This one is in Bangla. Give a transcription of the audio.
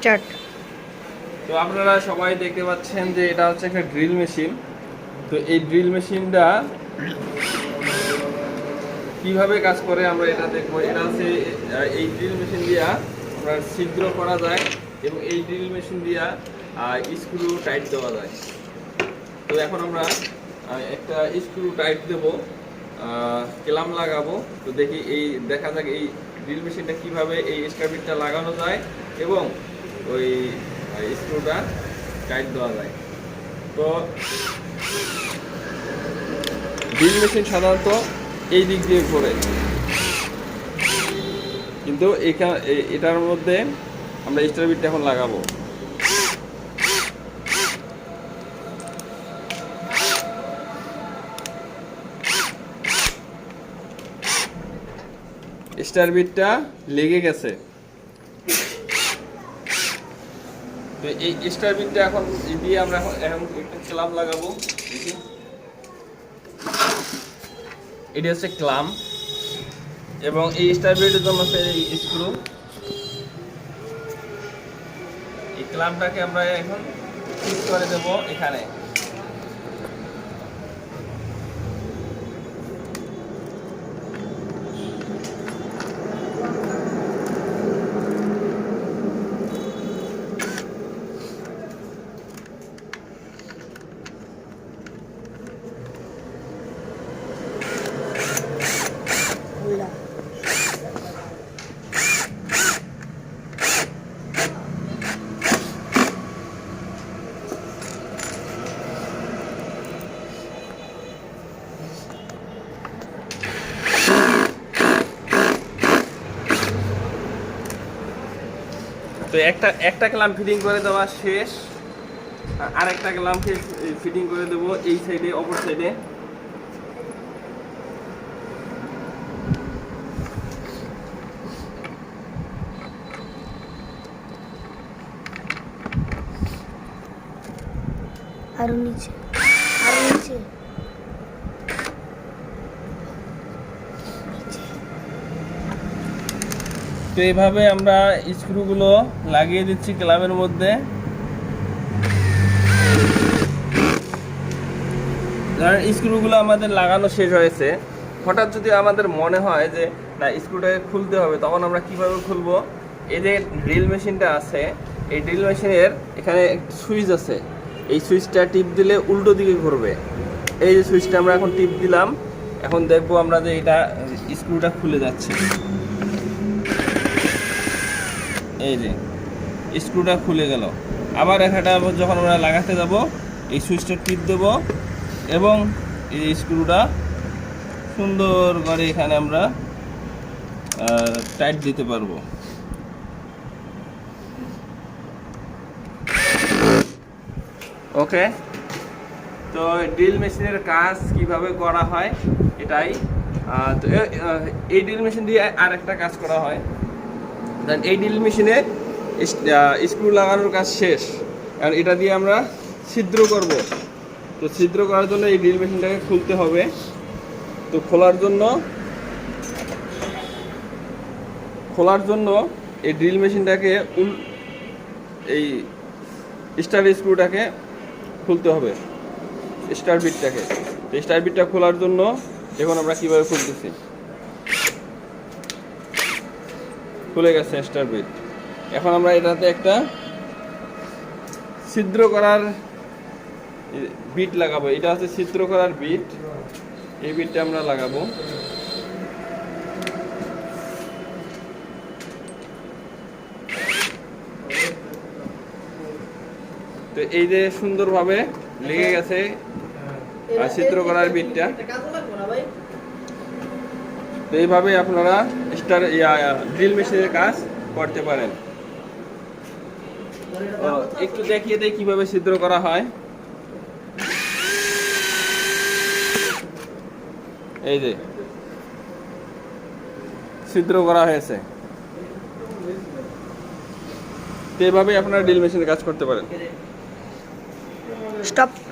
স্টার্ট। তো আপনারা সবাই দেখতে পাচ্ছেন যে এটা হচ্ছে একটা ড্রিল মেশিন। তো এই ড্রিল মেশিনটা কীভাবে কাজ করে আমরা এটা দেখব। এটা হচ্ছে এই ড্রিল মেশিন দিয়া আপনার ছিদ্র করা যায় এবং এই ড্রিল মেশিন দিয়া স্ক্রু টাইট দেওয়া যায়। তো এখন আমরা একটা স্ক্রু টাইট দেবো কেলাম লাগাবো। তো দেখি এই, দেখা যাক এই ড্রিল মেশিনটা কীভাবে এই স্কার্পিটটা লাগানো যায় এবং ওই স্ক্রুটা টাইট দেওয়া যায়। তো ড্রিল মেশিন সাধারণত এই দিক দিয়ে ঘোরে। কিন্তু এটার মধ্যে আমরা স্টার বিটটা এখন লাগাবো। স্টার বিটটা লেগে গেছে। তো এই স্টার বিনটা এখন দিয়ে আমরা এখন একটা ক্লাম লাগাবো এটি হচ্ছে ক্লাম। এবং এই স্টার বিনের জন্য এই স্ক্রু এই ক্লামটাকে আমরা এখন ফিক্স করে দেবো এখানে। তো একটা একটা ক্লাম ফিটিং করে দেওয়া শেষ। আর আরেকটা ক্লামকে ফিটিং করে দেবো এই সাইডে অপর সাইডে আরও নিচে আরও নিচে। তো এইভাবে আমরা স্ক্রুগুলো লাগিয়ে দিচ্ছি ক্লাবের মধ্যে। স্ক্রুগুলো আমাদের লাগানো শেষ হয়েছে। হঠাৎ যদি আমাদের মনে হয় যে, না, স্ক্রুটাকে খুলতে হবে তখন আমরা কীভাবে খুলবো? এই যে ড্রিল মেশিনটা আছে, এই ড্রিল মেশিনের এখানে একটা সুইচ আছে। এই সুইচটা টিপ দিলে উল্টো দিকে ঘুরবে। এই যে সুইচটা আমরা এখন টিপ দিলাম, এখন দেখব আমরা যে এটা স্ক্রুটা খুলে যাচ্ছে। এই যে স্ক্রুটা খুলে গেল। আবার এখানটা যখন আমরা লাগাতে যাব, এই সুইচটা টিপ দেব এবং এই স্ক্রুটা সুন্দর করে এখানে আমরা টাইট দিতে পারব। ওকে তো ড্রিল মেশিনের কাজ কীভাবে করা হয়, এটাই। তো এই ড্রিল মেশিন দিয়ে আর একটা কাজ করা হয়। দেন এই ড্রিল মেশিনে স্ক্রু লাগানোর কাজ শেষ। কারণ এটা দিয়ে আমরা ছিদ্র করব। তো ছিদ্র করার জন্য এই ড্রিল মেশিনটাকে খুলতে হবে। তো খোলার জন্য খোলার জন্য এই ড্রিল মেশিনটাকে উল এই স্টার স্ক্রুটাকে খুলতে হবে। স্টার বিটটাকে তো স্টার বিটটা খোলার জন্য এখন আমরা কীভাবে খুলতেছি? খুলে গেছে স্টার বিট। এখন আমরা এটাতে একটা ছিদ্র করার বিট লাগাবো। এটা হচ্ছে ছিদ্র করার বিট। এই বিটটা আমরা লাগাবো। তো এই যে সুন্দরভাবে লেগে গেছে আর ছিদ্র করার বিটটা। তো এইভাবে আপনারা স্টার ড্রিল মেশিনের কাজ করতে পারেন। একটু দেখিয়ে দেয় কীভাবে ছিদ্র করা হয়। এই যে, ছিদ্র করা হয়েছে। তো এইভাবে আপনারা ড্রিল মেশিনের কাজ করতে পারেন। স্টপ।